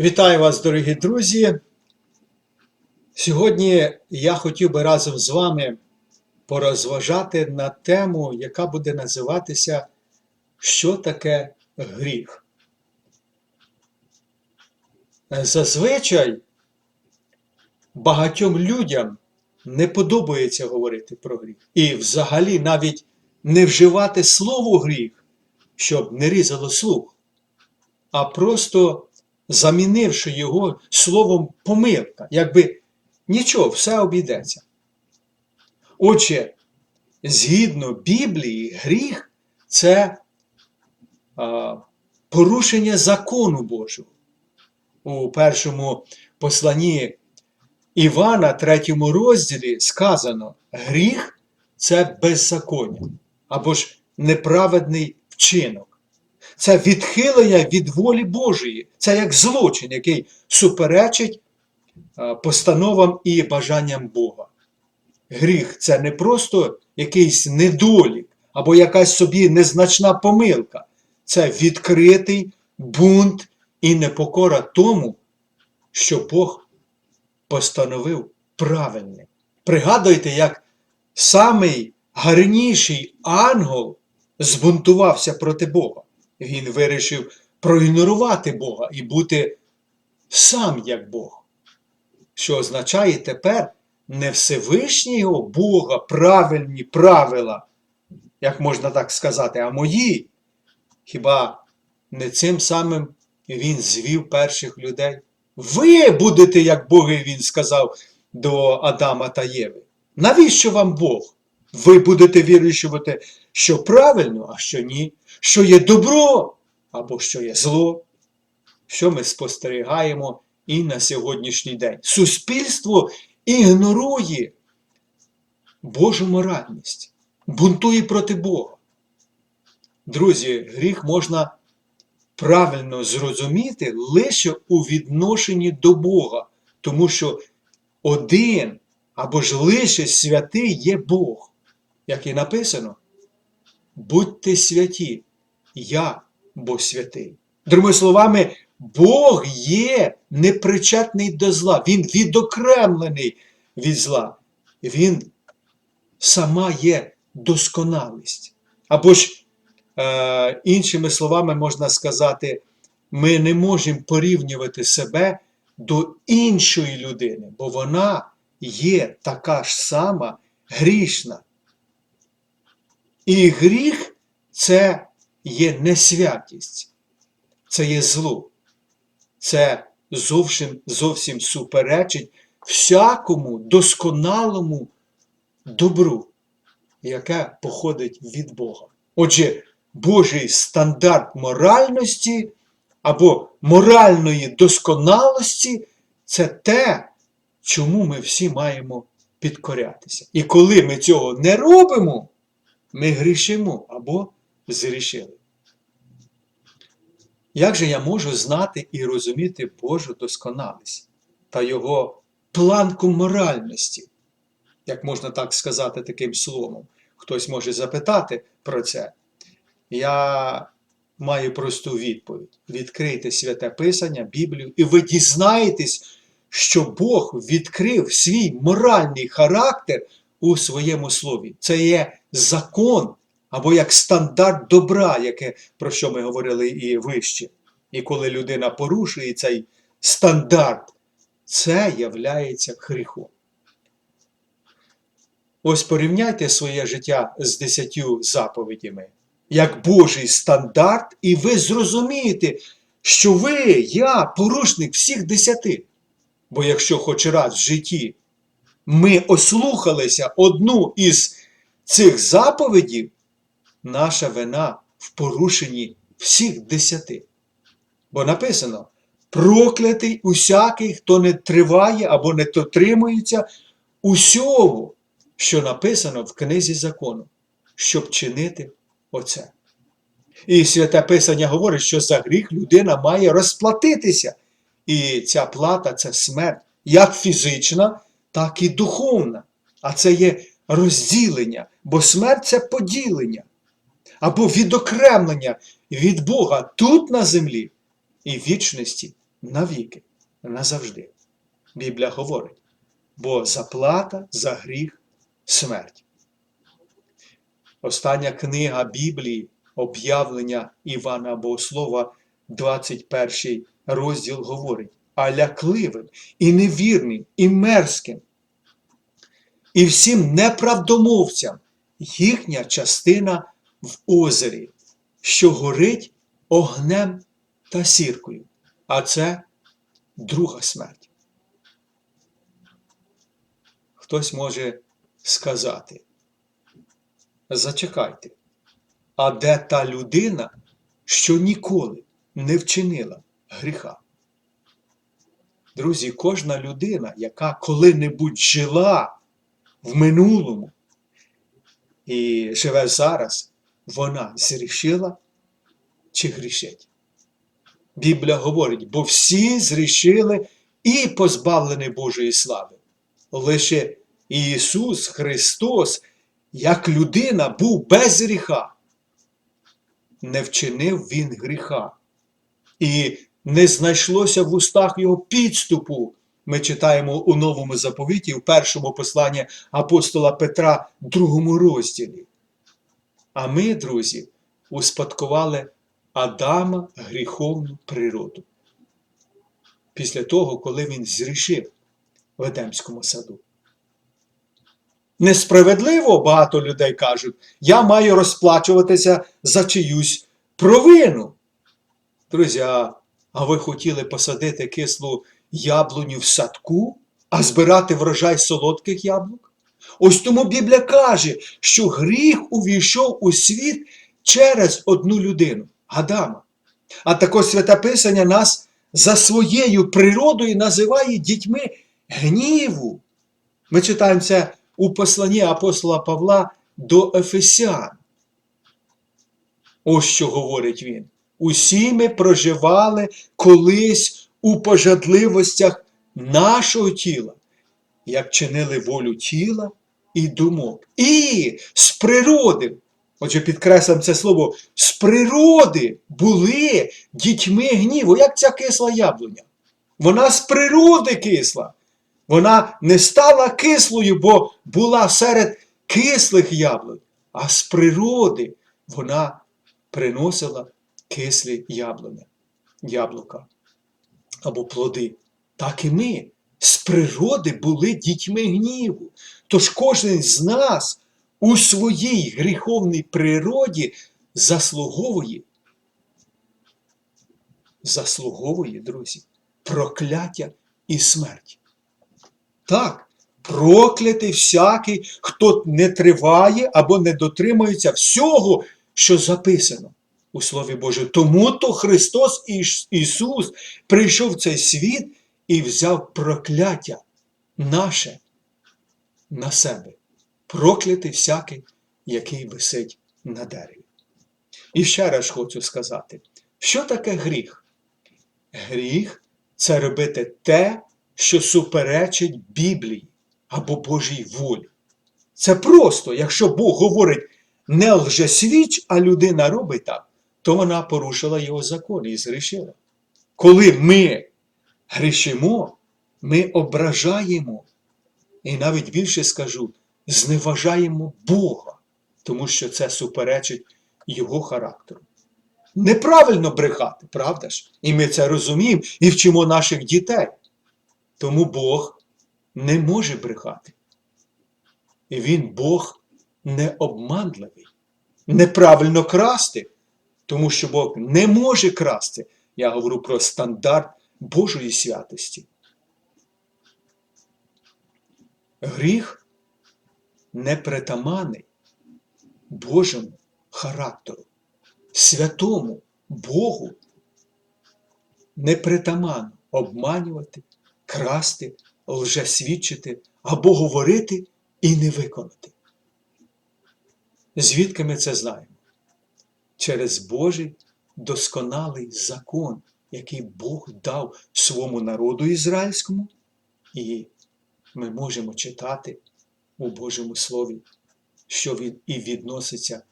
Вітаю вас, дорогі друзі. Сьогодні я хотів би разом з вами порозважати на тему, яка буде називатися Що таке гріх? Зазвичай багатьом людям не подобається говорити про гріх. І взагалі навіть не вживати слово гріх, щоб не різало слух, а просто замінивши його словом помилка, якби нічого, все обійдеться. Отже, згідно Біблії, гріх це а, порушення закону Божого. У першому посланні Івана, третьому розділі, сказано: гріх це беззаконня або ж неправедний вчинок. Це відхилення від волі Божої. Це як злочин, який суперечить постановам і бажанням Бога. Гріх це не просто якийсь недолік або якась собі незначна помилка. Це відкритий бунт і непокора тому, що Бог постановив правильним. Пригадуйте, як самий гарніший ангел збунтувався проти Бога. Він вирішив проігнорувати Бога і бути сам як Бог. Що означає тепер не Всевишнього Бога правильні правила, як можна так сказати, а мої. Хіба не цим самим він звів перших людей? Ви будете, як Боги, він сказав до Адама та Єви. Навіщо вам Бог? Ви будете вирішувати, що правильно, а що ні, що є добро або що є зло, що ми спостерігаємо і на сьогоднішній день. Суспільство ігнорує Божу моральність, бунтує проти Бога. Друзі, гріх можна правильно зрозуміти лише у відношенні до Бога, тому що один або ж лише святий є Бог, як і написано. Будьте святі, я бо святий. Другими словами, Бог є непричетний до зла, Він відокремлений від зла. Він сама є досконалість. Або ж, е, іншими словами, можна сказати, ми не можемо порівнювати себе до іншої людини, бо вона є така ж сама грішна. І гріх це є несвятість, це є зло. Це зовсім, зовсім суперечить всякому досконалому добру, яке походить від Бога. Отже, Божий стандарт моральності або моральної досконалості це те, чому ми всі маємо підкорятися. І коли ми цього не робимо, ми грішимо або зрішили. Як же я можу знати і розуміти Божу досконалість та Його планку моральності, як можна так сказати таким словом? Хтось може запитати про це. Я маю просту відповідь: відкрийте святе Писання, Біблію, і ви дізнаєтесь, що Бог відкрив свій моральний характер у своєму слові. Це є закон або як стандарт добра, яке, про що ми говорили і вище. І коли людина порушує цей стандарт, це являється гріхом. Ось порівняйте своє життя з десятью заповідями, як Божий стандарт, і ви зрозумієте, що ви, я, порушник всіх десяти. Бо якщо хоч раз в житті ми ослухалися одну із цих заповідів, наша вина в порушенні всіх десяти. Бо написано: проклятий усякий, хто не триває або не дотримується усього, що написано в книзі закону, щоб чинити оце. І святе Писання говорить, що за гріх людина має розплатитися. І ця плата це смерть, як фізична, так і духовна. А це є розділення, бо смерть це поділення або відокремлення від Бога тут на землі і вічності навіки, назавжди. Біблія говорить, бо заплата за гріх смерть. Остання книга Біблії, об'явлення Івана Богослова, 21 розділ говорить, а лякливим і невірним, і мерзким, і всім неправдомовцям їхня частина в озері, що горить огнем та сіркою. А це друга смерть. Хтось може сказати, зачекайте, а де та людина, що ніколи не вчинила гріха? Друзі, кожна людина, яка коли-небудь жила в минулому і живе зараз, вона зрішила чи грішить. Біблія говорить, бо всі зрішили і позбавлені Божої слави. Лише Ісус Христос, як людина, був без гріха. Не вчинив Він гріха. І не знайшлося в устах його підступу. Ми читаємо у новому заповіті, в першому посланні апостола Петра, другому розділі. А ми, друзі, успадкували Адама гріховну природу. Після того, коли він зрішив в Едемському саду. Несправедливо багато людей кажуть, я маю розплачуватися за чиюсь провину. Друзі, а, а ви хотіли посадити кислу яблуню в садку, а збирати врожай солодких яблук? Ось тому Біблія каже, що гріх увійшов у світ через одну людину Адама. А також святе Писання нас за своєю природою називає дітьми гніву. Ми читаємо це у посланні апостола Павла до Ефесян. Ось що говорить він. Усі ми проживали колись у пожадливостях нашого тіла, як чинили волю тіла і думок. І з природи, отже, підкреслюємо це слово, з природи були дітьми гніву, як ця кисла яблуня. Вона з природи кисла. Вона не стала кислою, бо була серед кислих яблунь, а з природи вона приносила кислі яблуня, яблука або плоди. Так і ми з природи були дітьми гніву. Тож кожен з нас у своїй гріховній природі заслуговує, заслуговує, друзі, прокляття і смерть. Так, проклятий всякий, хто не триває або не дотримується всього, що записано у Слові Боже. Тому то Христос Ісус прийшов в цей світ і взяв прокляття наше на себе. Проклятий всякий, який висить на дереві. І ще раз хочу сказати, що таке гріх? Гріх це робити те, що суперечить Біблії або Божій волі. Це просто, якщо Бог говорить не лжесвіч, а людина робить так, то вона порушила його закон і згрішила. Коли ми грішимо, ми ображаємо, і навіть більше скажу, зневажаємо Бога, тому що це суперечить Його характеру. Неправильно брехати, правда ж? І ми це розуміємо і вчимо наших дітей. Тому Бог не може брехати. І Він Бог не обманливий, неправильно красти, тому що Бог не може красти. Я говорю про стандарт Божої святості. Гріх непритаманний Божому характеру, святому Богу непритаманно обманювати, красти, лжесвідчити або говорити і не виконати. Звідки ми це знаємо? Через Божий досконалий закон, який Бог дав своєму народу ізраїльському, і ми можемо читати у Божому Слові, що він і відноситься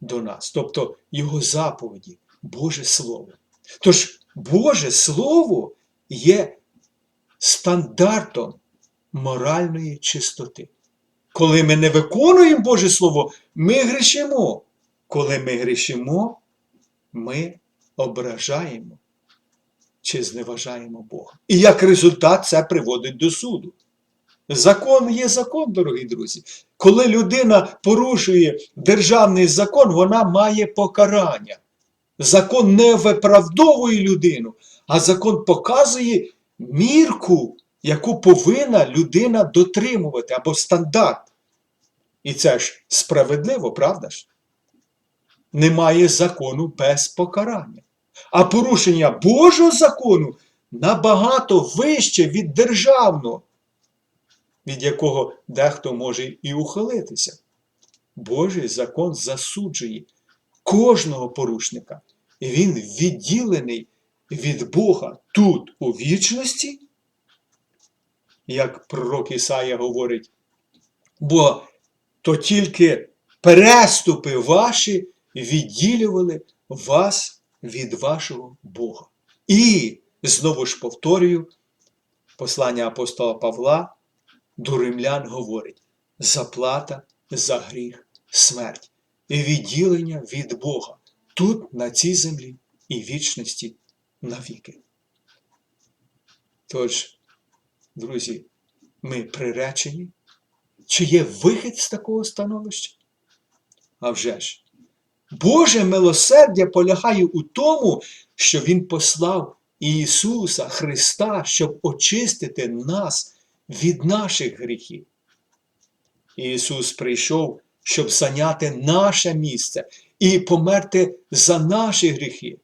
до нас, тобто Його заповіді, Боже Слово. Тож Боже Слово є стандартом моральної чистоти. Коли ми не виконуємо Боже Слово, ми грішимо. Коли ми грішимо, ми ображаємо чи зневажаємо Бога. І як результат це приводить до суду. Закон є закон, дорогі друзі. Коли людина порушує державний закон, вона має покарання. Закон не виправдовує людину, а закон показує мірку, яку повинна людина дотримувати або стандарт. І це ж справедливо, правда ж? Немає закону без покарання. А порушення Божого закону набагато вище від державного, від якого дехто може і ухилитися. Божий закон засуджує кожного порушника. І він відділений від Бога тут у вічності, як пророк Ісая говорить, бо то тільки переступи ваші відділювали вас від вашого Бога. І знову ж повторюю, послання апостола Павла до римлян говорить: заплата за гріх смерть і відділення від Бога тут, на цій землі і вічності навіки. Тож, друзі, ми приречені, чи є вихід з такого становища? А вже ж, Боже милосердя полягає у тому, що Він послав Ісуса Христа, щоб очистити нас від наших гріхів. Ісус прийшов, щоб зайняти наше місце і померти за наші гріхи.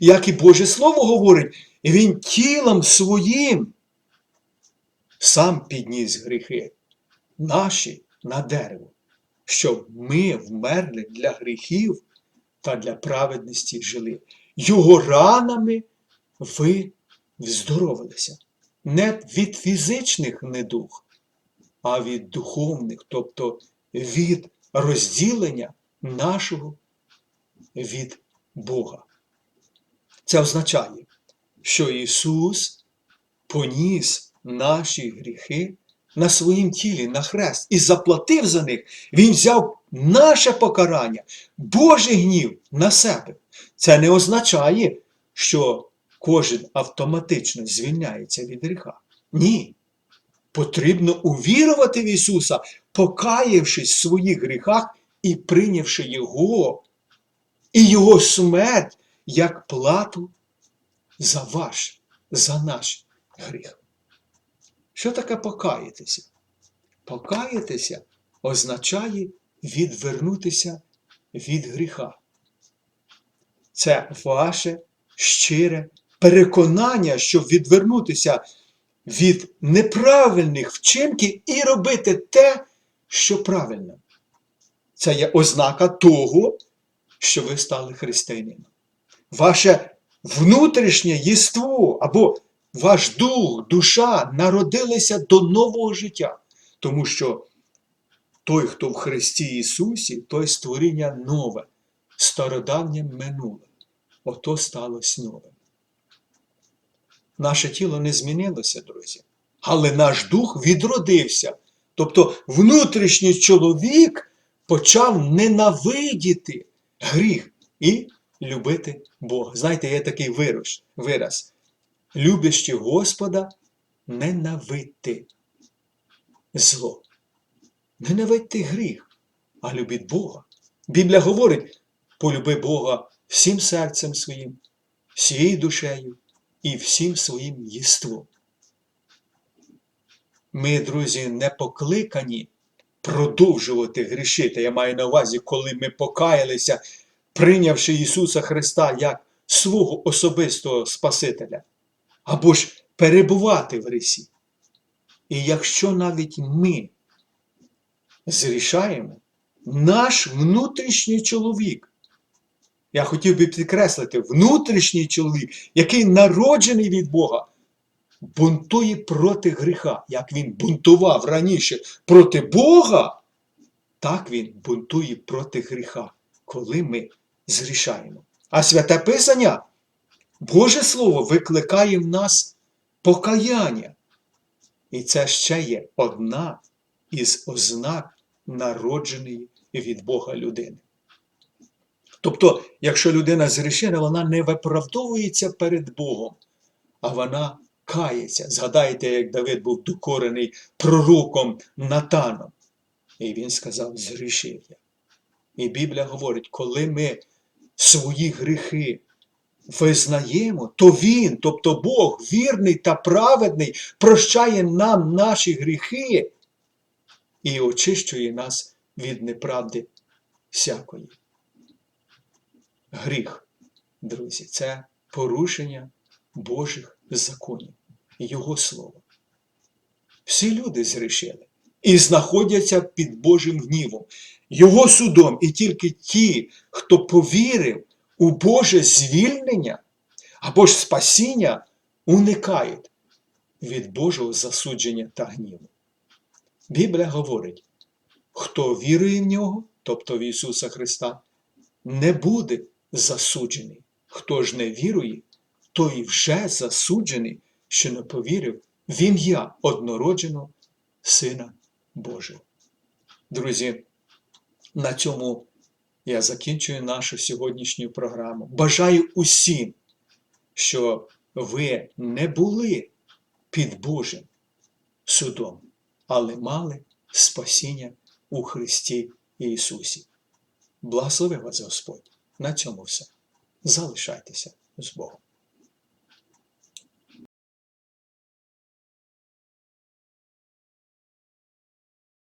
Як і Боже Слово говорить, Він тілом своїм сам підніс гріхи наші на дерево, щоб ми вмерли для гріхів та для праведності жили. Його ранами ви вздоровилися. Не від фізичних недуг, а від духовних, тобто від розділення нашого від Бога. Це означає, що Ісус поніс наші гріхи на своїм тілі, на хрест, і заплатив за них. Він взяв наше покарання, Божий гнів на себе. Це не означає, що кожен автоматично звільняється від гріха. Ні. Потрібно увірувати в Ісуса, покаявшись в своїх гріхах і прийнявши Його і Його смерть як плату за ваш, за наш гріх. Що таке покаятися? Покаятися означає відвернутися від гріха. Це ваше щире переконання, щоб відвернутися від неправильних вчинків і робити те, що правильно. Це є ознака того, що ви стали християнином. Ваше внутрішнє єство або ваш дух, душа народилися до нового життя. Тому що той, хто в Христі Ісусі, той створіння нове, стародавнє минуле. Ото сталося нове. Наше тіло не змінилося, друзі, але наш дух відродився. Тобто внутрішній чоловік почав ненавидіти гріх і любити Бога. Знаєте, є такий вираз, Любящи Господа, ненавидьте зло. Ненавидьте гріх, а любіть Бога. Біблія говорить: полюби Бога всім серцем своїм, всією душею і всім своїм єством. Ми, друзі, не покликані продовжувати грішити. Я маю на увазі, коли ми покаялися, прийнявши Ісуса Христа як свого особистого Спасителя, або ж перебувати в грісі. І якщо навіть ми зрішаємо, наш внутрішній чоловік, я хотів би підкреслити, внутрішній чоловік, який народжений від Бога, бунтує проти гріха, як він бунтував раніше проти Бога, так він бунтує проти гріха, коли ми зрішаємо. А святе Писання, Боже Слово, викликає в нас покаяння. І це ще є одна із ознак народженої від Бога людини. Тобто, якщо людина згрішила, вона не виправдовується перед Богом, а вона кається. Згадайте, як Давид був докорений пророком Натаном. І він сказав: згрішив я. І Біблія говорить, коли ми свої гріхи визнаємо, то Він, тобто Бог, вірний та праведний, прощає нам наші гріхи і очищує нас від неправди всякої. Гріх, друзі, це порушення Божих законів, Його слова. Всі люди згрішили і знаходяться під Божим гнівом, Його судом, і тільки ті, хто повірив у Боже звільнення або ж спасіння, уникають від Божого засудження та гніву. Біблія говорить, хто вірує в нього, тобто в Ісуса Христа, не буде засуджений. Хто ж не вірує, той вже засуджений, що не повірив в ім'я однородженого Сина Божого. Друзі, на цьому я закінчую нашу сьогоднішню програму. Бажаю усім, що ви не були під Божим судом, але мали спасіння у Христі Ісусі. Благослови вас Господь. На цьому все. Залишайтеся з Богом.